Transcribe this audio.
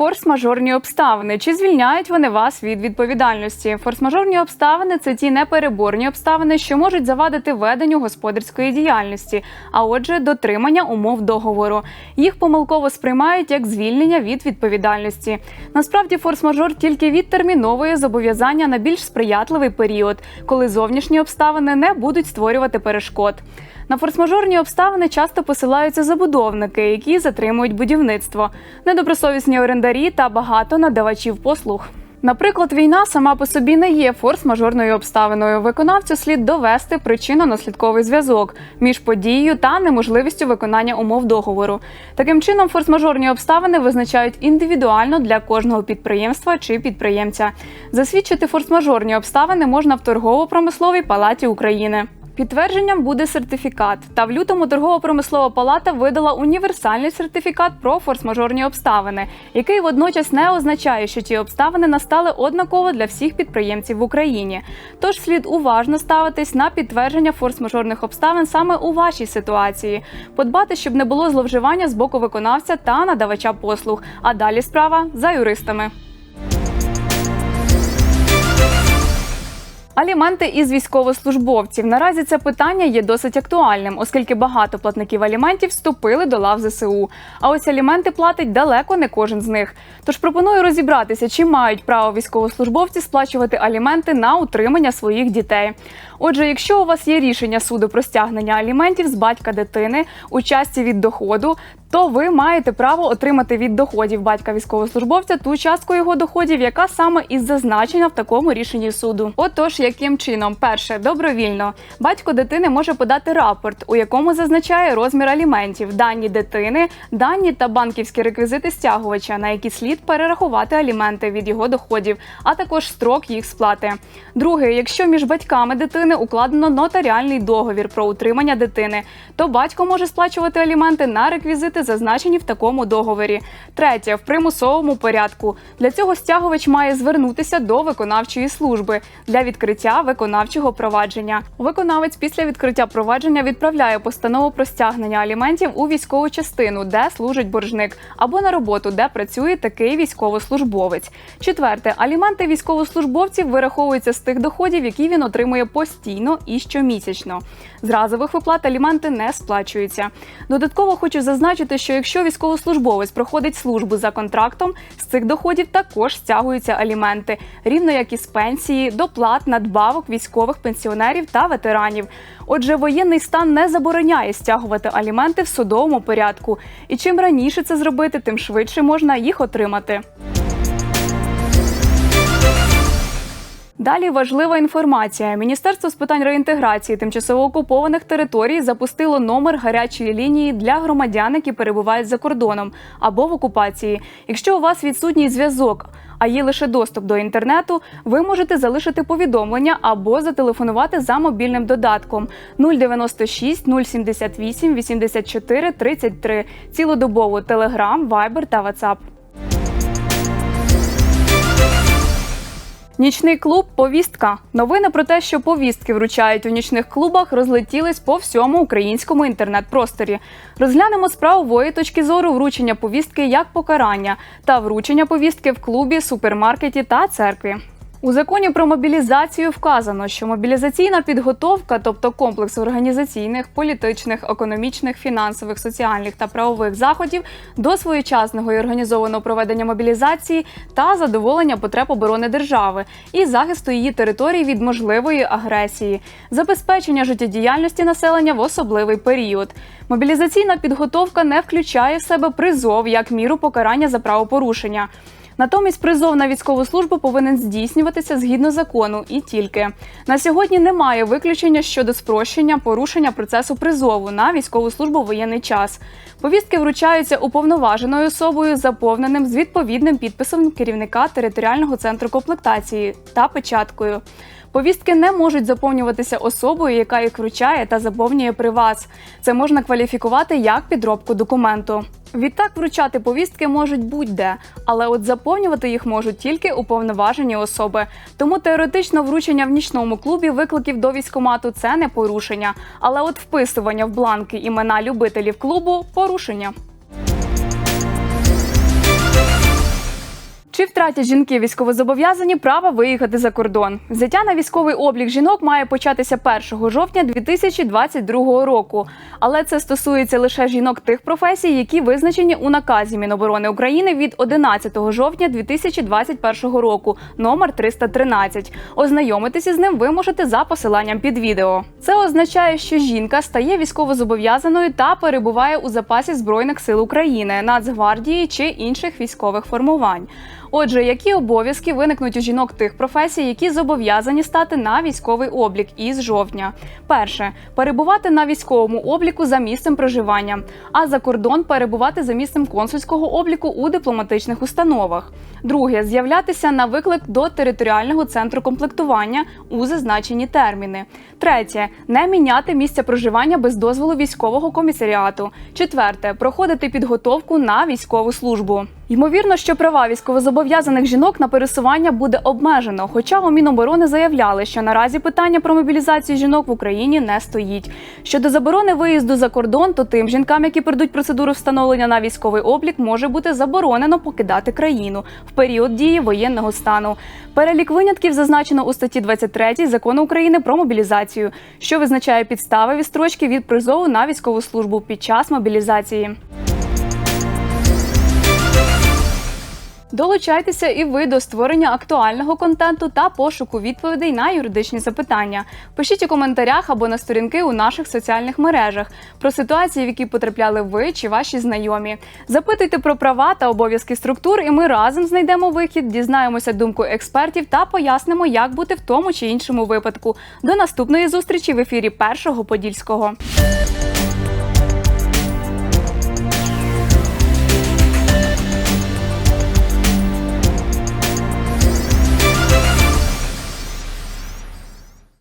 Форс-мажорні обставини. Чи звільняють вони вас від відповідальності? Форс-мажорні обставини це ті непереборні обставини, що можуть завадити веденню господарської діяльності, а отже, дотримання умов договору. Їх помилково сприймають як звільнення від відповідальності. Насправді, форс-мажор тільки відтерміновує зобов'язання на більш сприятливий період, коли зовнішні обставини не будуть створювати перешкод. На форс-мажорні обставини часто посилаються забудовники, які затримують будівництво, недобросовісні орендарі та багато надавачів послуг. Наприклад, війна сама по собі не є форс-мажорною обставиною. Виконавцю слід довести причинно-наслідковий зв'язок між подією та неможливістю виконання умов договору. Таким чином, форс-мажорні обставини визначають індивідуально для кожного підприємства чи підприємця. Засвідчити форс-мажорні обставини можна в торгово-промисловій палаті України. Підтвердженням буде сертифікат. Та в лютому торгово-промислова палата видала універсальний сертифікат про форс-мажорні обставини, який водночас не означає, що ті обставини настали однаково для всіх підприємців в Україні. Тож слід уважно ставитись на підтвердження форс-мажорних обставин саме у вашій ситуації, подбати, щоб не було зловживання з боку виконавця та надавача послуг. А далі справа за юристами. Аліменти із військовослужбовців наразі це питання є досить актуальним, оскільки багато платників аліментів вступили до лав ЗСУ. А ось аліменти платить далеко не кожен з них. Тож пропоную розібратися, чи мають право військовослужбовці сплачувати аліменти на утримання своїх дітей. Отже, якщо у вас є рішення суду про стягнення аліментів з батька дитини у частці від доходу, то ви маєте право отримати від доходів батька військовослужбовця ту частку його доходів, яка саме і зазначена в такому рішенні суду. Отож, яким чином, перше, добровільно, батько дитини може подати рапорт, у якому зазначає розмір аліментів, дані дитини, дані та банківські реквізити стягувача, на які слід перерахувати аліменти від його доходів, а також строк їх сплати. Друге, якщо між батьками дитини укладено нотаріальний договір про утримання дитини, то батько може сплачувати аліменти на реквізити, зазначені в такому договорі. Третє в примусовому порядку. Для цього стягувач має звернутися до виконавчої служби для відкриття виконавчого провадження. Виконавець після відкриття провадження відправляє постанову про стягнення аліментів у військову частину, де служить боржник, або на роботу, де працює такий військовослужбовець. Четверте, аліменти військовослужбовців вираховуються з тих доходів, які він отримує постійно і щомісячно. З разових виплат аліменти не сплачуються. Додатково хочу зазначити, що якщо військовослужбовець проходить службу за контрактом, з цих доходів також стягуються аліменти, рівно як і з пенсії, доплат, надбавок військових пенсіонерів та ветеранів. Отже, воєнний стан не забороняє стягувати аліменти в судовому порядку. І чим раніше це зробити, тим швидше можна їх отримати. Далі важлива інформація. Міністерство з питань реінтеграції тимчасово окупованих територій запустило номер гарячої лінії для громадян, які перебувають за кордоном або в окупації. Якщо у вас відсутній зв'язок, а є лише доступ до інтернету, ви можете залишити повідомлення або зателефонувати за мобільним додатком 096 078 84 33, цілодобово Telegram, Viber та WhatsApp. Нічний клуб повістка. Новини про те, що повістки вручають у нічних клубах, розлетілись по всьому українському інтернет-просторі. Розглянемо з правової точки зору вручення повістки як покарання та вручення повістки в клубі, супермаркеті та церкві. У законі про мобілізацію вказано, що мобілізаційна підготовка, тобто комплекс організаційних, політичних, економічних, фінансових, соціальних та правових заходів до своєчасного і організованого проведення мобілізації та задоволення потреб оборони держави і захисту її територій від можливої агресії, забезпечення життєдіяльності населення в особливий період. Мобілізаційна підготовка не включає в себе призов як міру покарання за правопорушення. Натомість призов на військову службу повинен здійснюватися згідно закону і тільки на сьогодні немає виключення щодо спрощення порушення процесу призову на військову службу в воєнний час. Повістки вручаються уповноваженою особою, заповненим з відповідним підписом керівника територіального центру комплектації та печаткою. Повістки не можуть заповнюватися особою, яка їх вручає та заповнює при вас. Це можна кваліфікувати як підробку документу. Відтак вручати повістки можуть будь-де, але от заповнювати їх можуть тільки уповноважені особи. Тому теоретично вручення в нічному клубі викликів до військомату це не порушення. Але от вписування в бланки імена любителів клубу порушення. Чи втратять жінки військовозобов'язані право виїхати за кордон? Взяття на військовий облік жінок має початися 1 жовтня 2022 року. Але це стосується лише жінок тих професій, які визначені у наказі Міноборони України від 11 жовтня 2021 року, номер 313. Ознайомитися з ним ви можете за посиланням під відео. Це означає, що жінка стає військовозобов'язаною та перебуває у запасі Збройних сил України, Нацгвардії чи інших військових формувань. Отже, які обов'язки виникнуть у жінок тих професій, які зобов'язані стати на військовий облік із жовтня? Перше перебувати на військовому обліку за місцем проживання, а за кордон перебувати за місцем консульського обліку у дипломатичних установах. Друге з'являтися на виклик до територіального центру комплектування у зазначені терміни. Третє не міняти місця проживання без дозволу військового комісаріату. Четверте проходити підготовку на військову службу. Ймовірно, що права військовозобов'язаних жінок на пересування буде обмежено. Хоча у Міноборони заявляли, що наразі питання про мобілізацію жінок в Україні не стоїть. Щодо заборони виїзду за кордон, то тим жінкам, які пройдуть процедуру встановлення на військовий облік, може бути заборонено покидати країну в період дії воєнного стану. Перелік винятків зазначено у статті 23 закону України про мобілізацію, що визначає підстави відстрочки від призову на військову службу під час мобілізації. Долучайтеся і ви до створення актуального контенту та пошуку відповідей на юридичні запитання. Пишіть у коментарях або на сторінки у наших соціальних мережах про ситуації, в які потрапляли ви чи ваші знайомі. Запитуйте про права та обов'язки структур, і ми разом знайдемо вихід, дізнаємося думку експертів та пояснимо, як бути в тому чи іншому випадку. До наступної зустрічі в ефірі першого подільського.